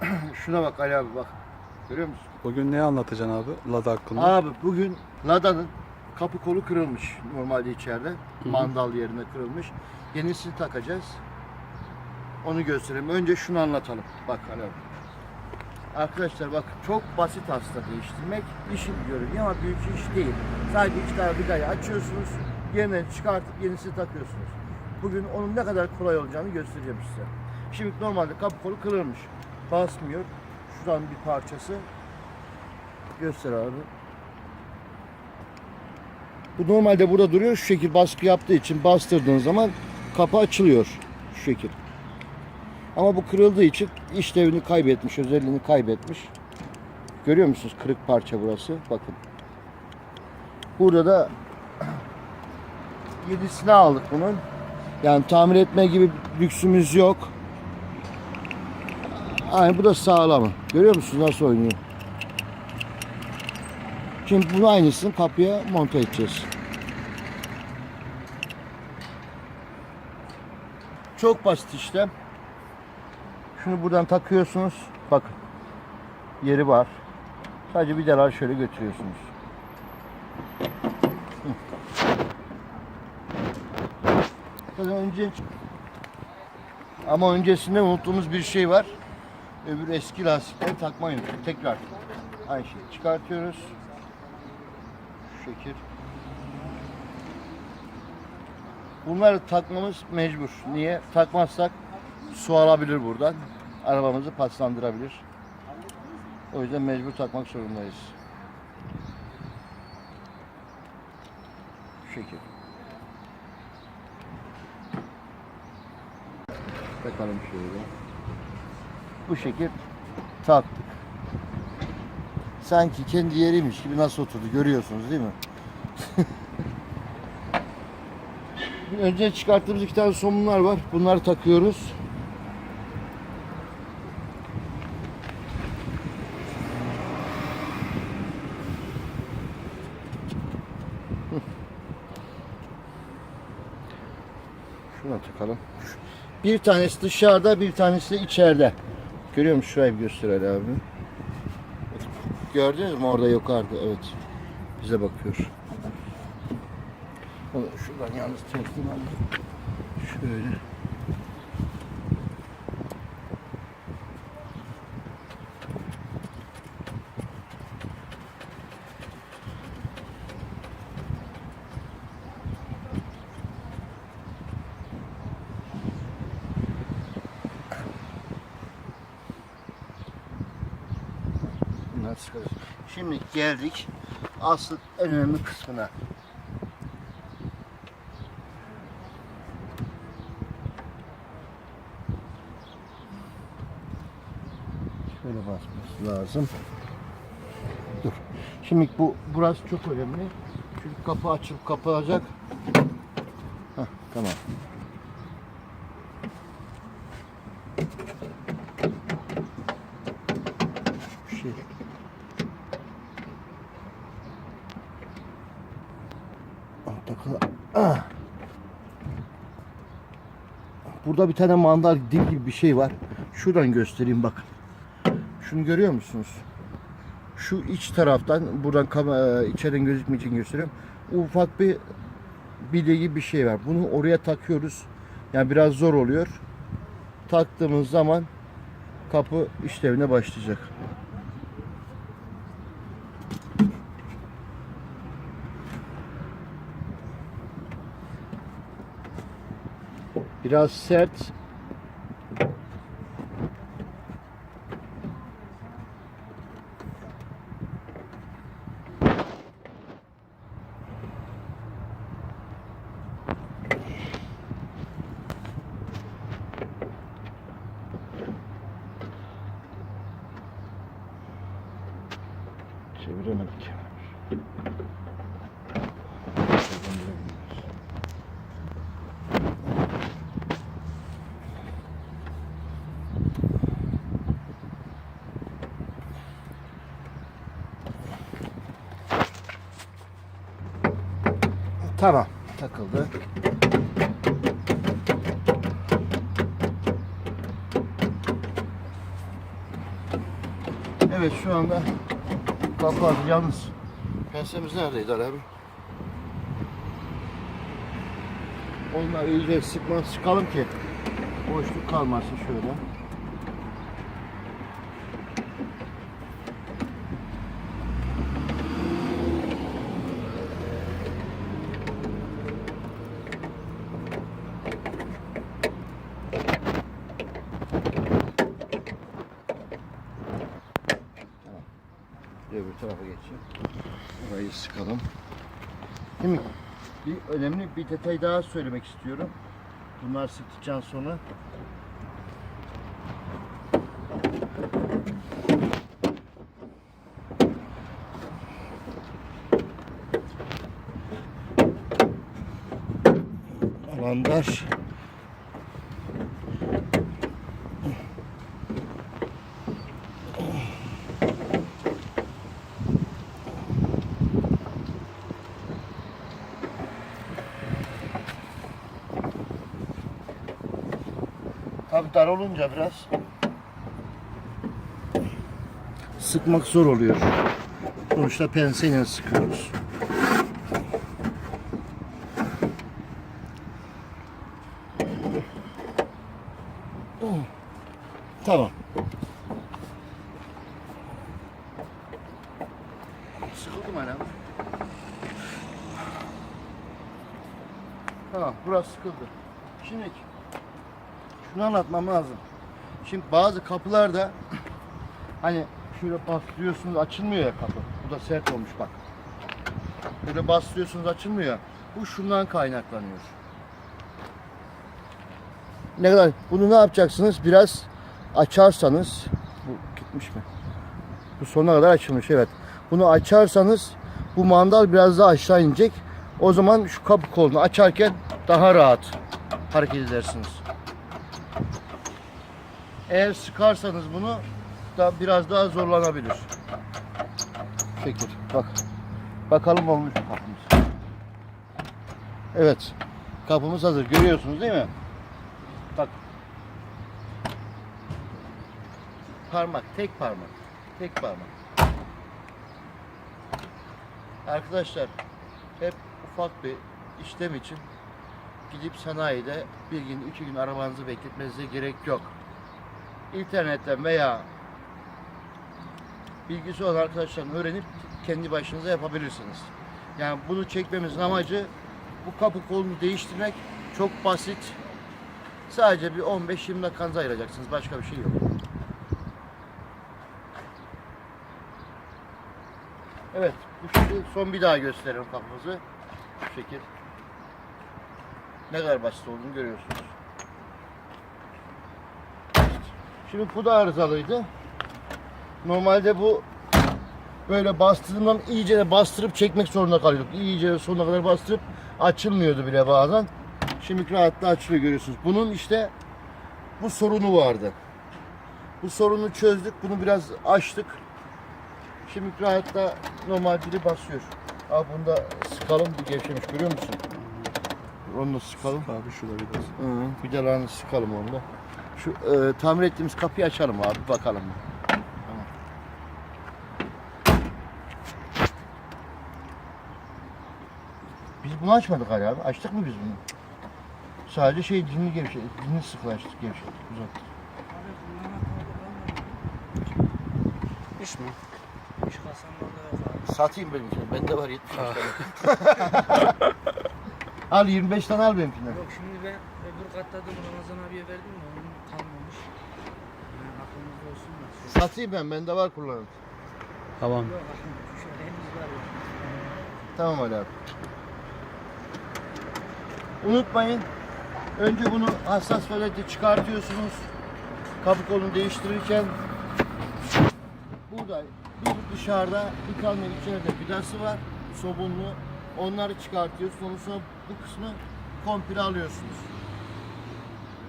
Şuna bak Ali abi bak. Görüyor musun? Bugün ne anlatacaksın abi Lada hakkında? Abi bugün Lada'nın kapı kolu kırılmış normalde içeride. Mandal yerine kırılmış. Yenisini takacağız. Onu göstereyim. Önce şunu anlatalım. Bak Ali abi. Arkadaşlar bak çok basit hasta değiştirmek işi görünüyor ama büyük iş değil. Sadece iki tane vidayı açıyorsunuz, yerine çıkartıp yenisini takıyorsunuz. Bugün onun ne kadar kolay olacağını göstereceğim size. Şimdi normalde kapı kolu kırılmış. Basmıyor. Şuradan bir parçası. Göster abi. Bu normalde burada duruyor. Şu şekil baskı yaptığı için bastırdığın zaman kapı açılıyor. Şu şekil. Ama bu kırıldığı için işlevini kaybetmiş, özelliğini kaybetmiş. Görüyor musunuz? Kırık parça burası. Bakın. Burada da yedisini aldık bunun. Yani tamir etme gibi lüksümüz yok. Aynı bu da sağlam. Görüyor musunuz nasıl oynuyor? Şimdi bunu aynısını kapıya monte edeceğiz. Çok basit işlem. Şunu buradan takıyorsunuz. Bakın. Yeri var. Sadece vidalar şöyle götürüyorsunuz. Önce ama öncesinde unuttuğumuz bir şey var. Öbür eski lastikleri takmayı unuttuk. Tekrar aynı şeyi çıkartıyoruz. Şu şekil. Bunları takmamız mecbur. Niye? Takmazsak su alabilir buradan. Arabamızı paslandırabilir. O yüzden mecbur takmak zorundayız. Şu şekil. Takalım şöyle. Bu şekil taktık. Sanki kendi yeriymiş gibi nasıl oturdu görüyorsunuz değil mi? Önce çıkarttığımız iki tane somunlar var. Bunları takıyoruz. Şuna takalım. Bir tanesi dışarıda, bir tanesi de içeride. Görüyor musun? Şurayı bir göster Ali abi. Gördünüz mü orada yukarıda? Evet. Bize bakıyor. Şuradan yalnız teslim alayım. Şöyle. Çıkarız. Şimdi geldik asıl en önemli kısmına. Şöyle basması lazım. Dur. Şimdi bu burası çok önemli. Çünkü kapı açılıp kapanacak. Heh, tamam. Şu Şey. Ah, takılı. Ah. Burada bir tane mandal dil gibi bir şey var. Şuradan göstereyim bakın. Şunu görüyor musunuz? Şu iç taraftan buradan e, içeriden gözükmek için gösteriyorum. Ufak bir bilye gibi bir şey var. Bunu oraya takıyoruz. Yani biraz zor oluyor. Taktığımız zaman kapı işlevine başlayacak. Biraz sert Çeviremedik. Tamam. Takıldı. Evet şu anda kapalı. Yalnız pensemiz neredeydi Ali abi? Onları iyice sıkma sıkalım ki boşluk kalmasın şöyle. Öbür tarafa geçeyim. Orayı sıkalım. Şimdi bir önemli bir detay daha söylemek istiyorum. Bunlar sıktıktan sonra alandar Tabii dar olunca biraz sıkmak zor oluyor. Sonuçta penseyle sıkıyoruz. Tamam. Sıkıldım hala. Tamam, burası sıkıldı. Şimdi şunu anlatmam lazım. Şimdi bazı kapılarda hani şöyle bastırıyorsunuz açılmıyor ya kapı. Bu da sert olmuş bak. Böyle bastırıyorsunuz açılmıyor. Bu şundan kaynaklanıyor. Ne kadar bunu ne yapacaksınız? Biraz açarsanız bu gitmiş mi? Bu sonuna kadar açılmış evet. Bunu açarsanız bu mandal biraz daha aşağı inecek. O zaman şu kapı kolunu açarken daha rahat hareket edersiniz. Eğer sıkarsanız bunu da biraz daha zorlanabilir. Şekil. Bak. Bakalım olmuş mu kapımız. Evet. Kapımız hazır. Görüyorsunuz değil mi? Bak. Parmak. Tek parmak. Tek parmak. Arkadaşlar hep ufak bir işlem için gidip sanayide bir gün, iki gün arabanızı bekletmenize gerek yok internetten veya bilgisi olan arkadaşlardan öğrenip kendi başınıza yapabilirsiniz. Yani bunu çekmemizin amacı bu kapı kolunu değiştirmek çok basit. Sadece bir 15-20 dakikanızı ayıracaksınız. Başka bir şey yok. Evet, bu son bir daha gösterelim kapımızı. Bu şekil. Ne kadar basit olduğunu görüyorsunuz. Şimdi bu da arızalıydı. Normalde bu böyle bastırdığımdan iyice de bastırıp çekmek zorunda kalıyorduk. İyice sonuna kadar bastırıp açılmıyordu bile bazen. Şimdi rahatla açılıyor görüyorsunuz. Bunun işte bu sorunu vardı. Bu sorunu çözdük. Bunu biraz açtık. Şimdi rahatla normal biri basıyor. Abi bunu da sıkalım. Bir gevşemiş görüyor musun? Onu da sıkalım. Abi şurada biraz. Hı, vidalarını sıkalım onu da. Şu e, tamir ettiğimiz kapıyı açalım abi bakalım. Tamam. Biz bunu açmadık hala abi. Açtık mı biz bunu? Sadece şey dilini gevşettik. Dilini sıklaştık, gevşettik, uzattık. İş mi? İş abi. Satayım benimkini. Bende var 70 tane. al 25 tane al benimkinden. Yok şimdi ben öbür kattadım Ramazan abiye verdim de onun kalmamış. Yani aklımızda olsun da. Satayım ben. Bende var kullanın. Tamam. Tamam Ali abi. Unutmayın. Önce bunu hassas paleti çıkartıyorsunuz. Kapı kolunu değiştirirken burada bir dışarıda bir kalmayan içeride vidası var. Sobunlu. Onları çıkartıyorsunuz. Ondan sonra bu kısmı komple alıyorsunuz.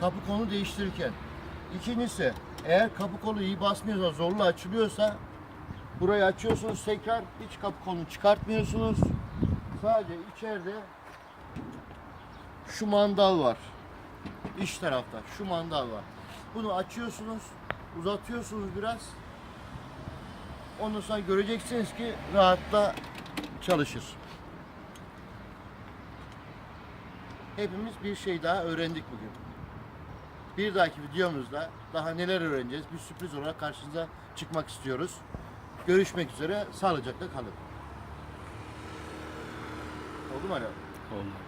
Kapı kolu değiştirirken. İkincisi eğer kapı kolu iyi basmıyorsa zorlu açılıyorsa burayı açıyorsunuz tekrar hiç kapı kolunu çıkartmıyorsunuz. Sadece içeride şu mandal var. İç tarafta şu mandal var. Bunu açıyorsunuz, uzatıyorsunuz biraz. Ondan sonra göreceksiniz ki rahatla çalışır. Hepimiz bir şey daha öğrendik bugün. Bir dahaki videomuzda daha neler öğreneceğiz bir sürpriz olarak karşınıza çıkmak istiyoruz. Görüşmek üzere. Sağlıcakla kalın. Oldu mu Ali? Oldu.